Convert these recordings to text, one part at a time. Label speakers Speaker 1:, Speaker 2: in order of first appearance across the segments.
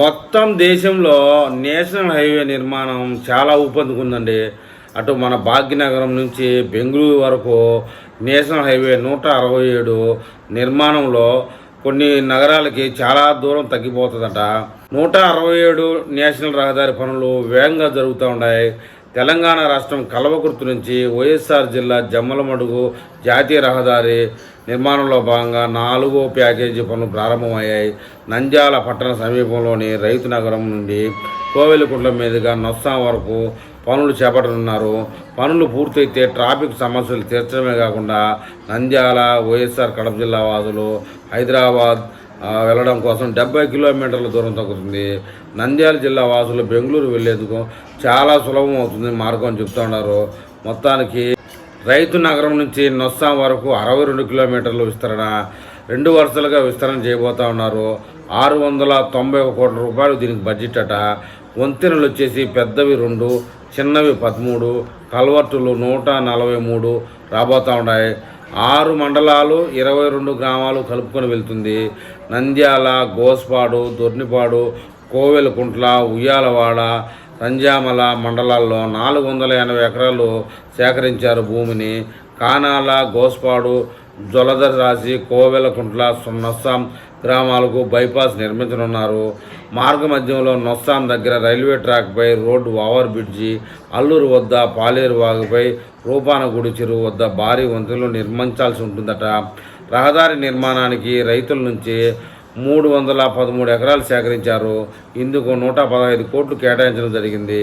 Speaker 1: మొత్తం దేశంలో national highway నిర్మాణం చాలా ఊపందుకుందండి. అటు మన భాగ్యనగరం నుంచి బెంగళూరు వరకు నేషనల్ హైవే నూట అరవై ఏడు నిర్మాణంలో కొన్ని నగరాలకి చాలా దూరం తగ్గిపోతుందట. నూట అరవై ఏడు నేషనల్ రహదారి పనులు వేగంగా జరుగుతూ ఉన్నాయి. తెలంగాణ రాష్ట్రం కల్వకుర్తి నుంచి వైఎస్ఆర్ జిల్లా జమ్మలమడుగు జాతీయ రహదారి నిర్మాణంలో భాగంగా నాలుగో ప్యాకేజీ పనులు ప్రారంభమయ్యాయి. నంద్యాల పట్టణ సమీపంలోని రైతు నగరం నుండి కోవెలకుంట్ల మీదుగా నొస్సాం వరకు పనులు చేపట్టనున్నారు. పనులు పూర్తయితే ట్రాఫిక్ సమస్యలు తీర్చడమే కాకుండా నంద్యాల వైఎస్ఆర్ కడప జిల్లా వాసులు హైదరాబాద్ వెళ్ళడం కోసం డెబ్బై కిలోమీటర్ల దూరం తగ్గుతుంది. నంద్యాల జిల్లా వాసులు బెంగళూరు వెళ్ళేందుకు చాలా సులభం అవుతుంది మార్గం చెప్తున్నారు ఉన్నారు. మొత్తానికి రైతు నగరం నుంచి నొస్సాం వరకు అరవై రెండు కిలోమీటర్ల విస్తరణ రెండు వరుసలుగా విస్తరణ చేయబోతా ఉన్నారు. ఆరు వందల తొంభై ఒక కోట్ల రూపాయలు దీనికి బడ్జెట్ అట. వంతెనలు వచ్చేసి పెద్దవి రెండు చిన్నవి పదమూడు కల్వర్టులు నూట నలభై మూడు రాబోతూ ఉన్నాయి. ఆరు మండలాలు ఇరవై రెండు గ్రామాలు కలుపుకొని వెళ్తుంది. నంద్యాల గోస్పాడు దొర్నిపాడు కోవెలకుంట్ల ఉయ్యాలవాడ రంజామల మండలాల్లో నాలుగు వందల ఎనభై ఎకరాలు సేకరించారు భూమిని. కానాల గోస్పాడు జొలదర్ రాశి కోవెలకుంట్ల నొస్సాం గ్రామాలకు బైపాస్ నిర్మించనున్నారు. మార్గ మధ్యంలో నొస్సాం దగ్గర రైల్వే ట్రాక్పై రోడ్డు ఓవర్ బ్రిడ్జి అల్లూరు వద్ద పాలేరు వాగుపై రూపానగుడి చెరువు వద్ద భారీ వంతులు నిర్మించాల్సి ఉంటుందట. రహదారి నిర్మాణానికి రైతుల నుంచి మూడు వందల పదమూడు ఎకరాలు సేకరించారు. ఇందుకు నూట పదహైదు కోట్లు కేటాయించడం జరిగింది.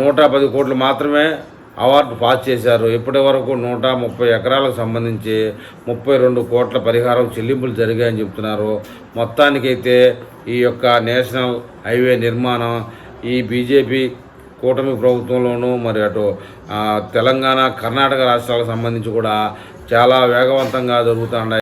Speaker 1: నూట పది కోట్లు మాత్రమే అవార్డు పాస్ చేశారు. ఇప్పటి వరకు నూట ముప్పై ఎకరాలకు సంబంధించి ముప్పై రెండు కోట్ల పరిహారం చెల్లింపులు జరిగాయని చెప్తున్నారు. మొత్తానికైతే ఈ యొక్క నేషనల్ హైవే నిర్మాణం ఈ బీజేపీ కూటమి ప్రభుత్వంలోనూ మరి అటు తెలంగాణ కర్ణాటక రాష్ట్రాలకు సంబంధించి కూడా చాలా వేగవంతంగా జరుగుతున్నాయి